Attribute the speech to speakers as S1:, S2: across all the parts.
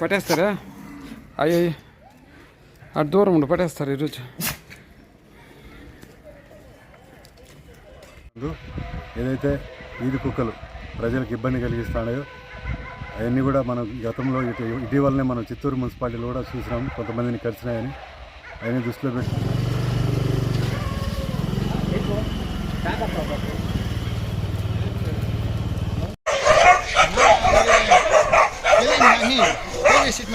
S1: పట్టేస్తారా అయ్యి అటు దూరం ఉండి పట్టేస్తారు ఈరోజు
S2: ఏదైతే ఈది కుక్కలు ప్రజలకు ఇబ్బంది కలిగిస్తున్నాయో అవన్నీ కూడా మనం గతంలో ఇటు ఇటీవలనే మనం చిత్తూరు మున్సిపాలిటీలో కూడా చూసినాం కొంతమందిని కలిసినాయని అవన్నీ దృష్టిలో పెట్టి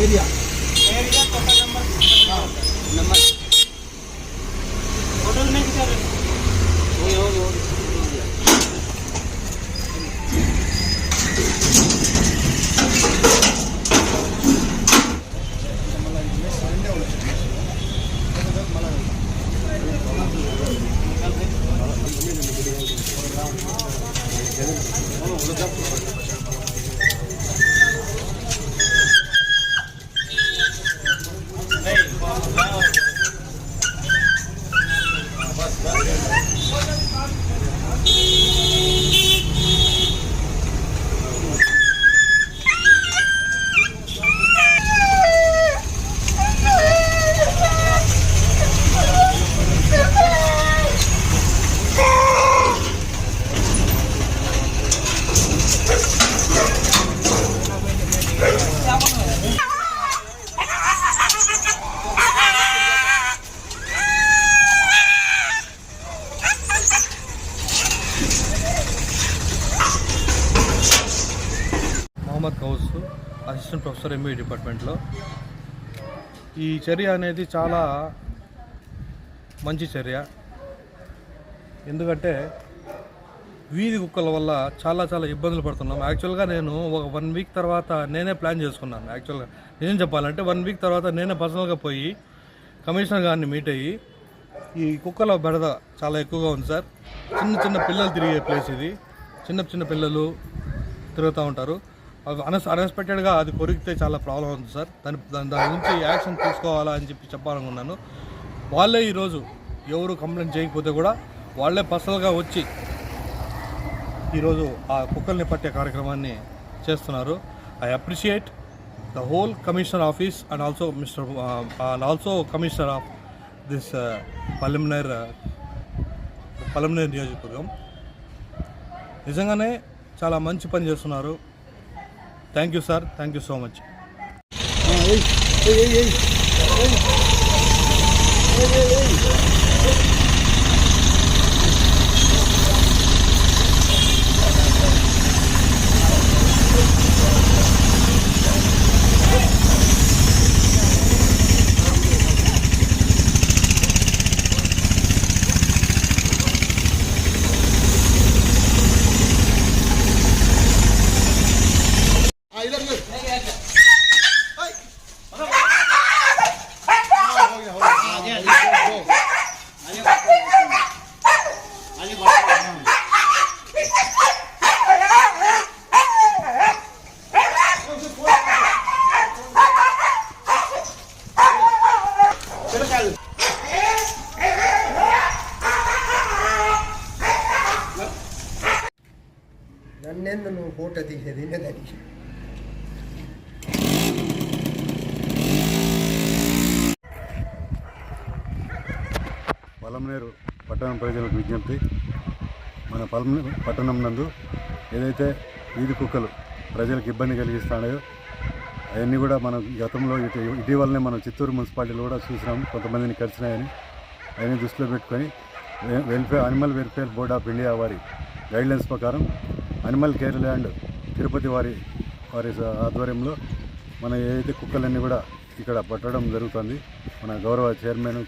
S3: एरिया
S4: అసిస్టెంట్ ప్రొఫెసర్ ఎంబీఏ డిపార్ట్మెంట్లో ఈ చర్య అనేది చాలా మంచి చర్య ఎందుకంటే వీధి కుక్కల వల్ల చాలా చాలా ఇబ్బందులు పడుతున్నాం యాక్చువల్గా నేను ఒక వన్ వీక్ తర్వాత నేనే ప్లాన్ చేసుకున్నాను యాక్చువల్గా నిజం చెప్పాలంటే వన్ వీక్ తర్వాత నేనే పర్సనల్గా పోయి కమిషనర్ గారిని మీట్ అయ్యి ఈ కుక్కల బెడద చాలా ఎక్కువగా ఉంది సార్ చిన్న చిన్న పిల్లలు తిరిగే ప్లేస్ ఇది చిన్న చిన్న పిల్లలు తిరుగుతూ ఉంటారు అనస్ అన్ఎక్స్పెక్టెడ్గా అది కొరికితే చాలా ప్రాబ్లం అవుతుంది సార్ దాని దాని దాని గురించి యాక్షన్ తీసుకోవాలా అని చెప్పి చెప్పాలనుకున్నాను వాళ్ళే ఈరోజు ఎవరు కంప్లైంట్ చేయకపోతే కూడా వాళ్ళే పర్సనల్గా వచ్చి ఈరోజు ఆ కుక్కల్ని పట్టే కార్యక్రమాన్ని చేస్తున్నారు I appreciate the whole commissioner office and also mister and also commissioner of this Palamaner Palamaner నియోజకవర్గం నిజంగానే చాలా మంచి పని చేస్తున్నారు
S3: Thank you, sir. Thank you so much. Hey.
S5: నిన్న నువ్వు ఫోటో తీసేది నిన్న
S2: పలమనేరు పట్టణం ప్రజలకు విజ్ఞప్తి మన పలమనే పట్టణం నందు ఏదైతే వీధి కుక్కలు ప్రజలకు ఇబ్బంది కలిగిస్తున్నాయో అవన్నీ కూడా మనం గతంలో ఇటు ఇటీవలనే మనం చిత్తూరు మున్సిపాలిటీలో కూడా చూసినాం కొంతమందిని కలిసినాయని అవన్నీ దృష్టిలో పెట్టుకొని welfare animal welfare board of India వారి గైడ్లైన్స్ ప్రకారం అనిమల్ కేర్ ల్యాండ్ తిరుపతి వారి వారి ఆధ్వర్యంలో మన ఏదైతే కుక్కలన్నీ కూడా ఇక్కడ పట్టడం జరుగుతుంది మన గౌరవ చైర్మన్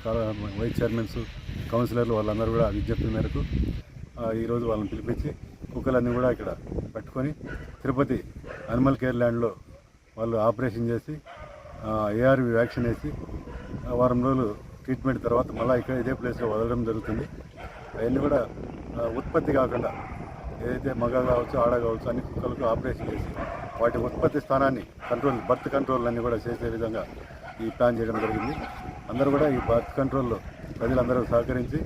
S2: వైస్ చైర్మన్స్ కౌన్సిలర్లు వాళ్ళందరూ కూడా విజ్ఞప్తి మేరకు ఈరోజు వాళ్ళని పిలిపించి కుక్కలన్నీ కూడా ఇక్కడ పెట్టుకొని తిరుపతి అనిమల్ కేర్ ల్యాండ్లో వాళ్ళు ఆపరేషన్ చేసి ఏఆర్వి వ్యాక్సిన్ వేసి వారం రోజులు ట్రీట్మెంట్ తర్వాత మళ్ళీ ఇక్కడ ఇదే ప్లేస్లో వదలడం జరుగుతుంది అవన్నీ కూడా ఉత్పత్తి కాకుండా ఏదైతే మగ కావచ్చు ఆడ కావచ్చు అన్ని కుక్కలకు ఆపరేషన్ చేసి వాటి ఉత్పత్తి స్థానాన్ని కంట్రోల్ బర్త్ కంట్రోల్ అన్ని కూడా చేసే విధంగా ఈ ప్లాన్ చేయడం జరిగింది అందరూ కూడా ఈ బర్త్ కంట్రోల్లో ప్రజలందరూ సహకరించి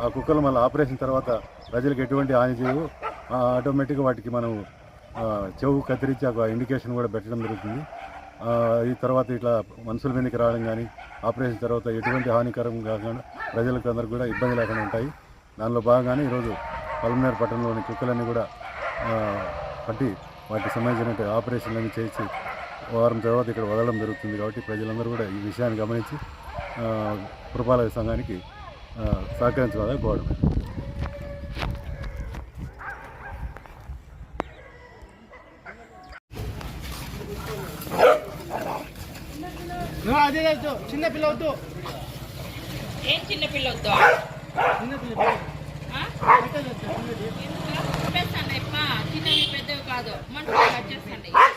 S2: ఆ కుక్కలు మళ్ళీ ఆపరేషన్ తర్వాత ప్రజలకు ఎటువంటి హాని చేయవు ఆటోమేటిక్గా వాటికి మనం చెవు కత్తిరించి ఒక ఇండికేషన్ కూడా పెట్టడం జరుగుతుంది ఈ తర్వాత ఇట్లా మనుషుల మీదకి రావడం కానీ ఆపరేషన్ తర్వాత ఎటువంటి హానికరం కాకుండా ప్రజలకు అందరూ కూడా ఇబ్బంది లేకుండా ఉంటాయి దానిలో భాగంగానే ఈరోజు పల్మనేర్ పట్టణంలోని కుక్కలన్నీ కూడా పట్టి వాటికి సంబంధించినటువంటి ఆపరేషన్లన్నీ చేసి వారం తర్వాత ఇక్కడ వదలడం జరుగుతుంది కాబట్టి ప్రజలందరూ కూడా ఈ విషయాన్ని గమనించి పురపాలక సంఘానికి సహకరించాలని కోరడం
S3: చిన్న పిల్ల వద్దు
S6: ఏం చిన్న
S3: పిల్ల
S6: వద్దు చిన్న పిల్ల పెద్ద కాదు మన కట్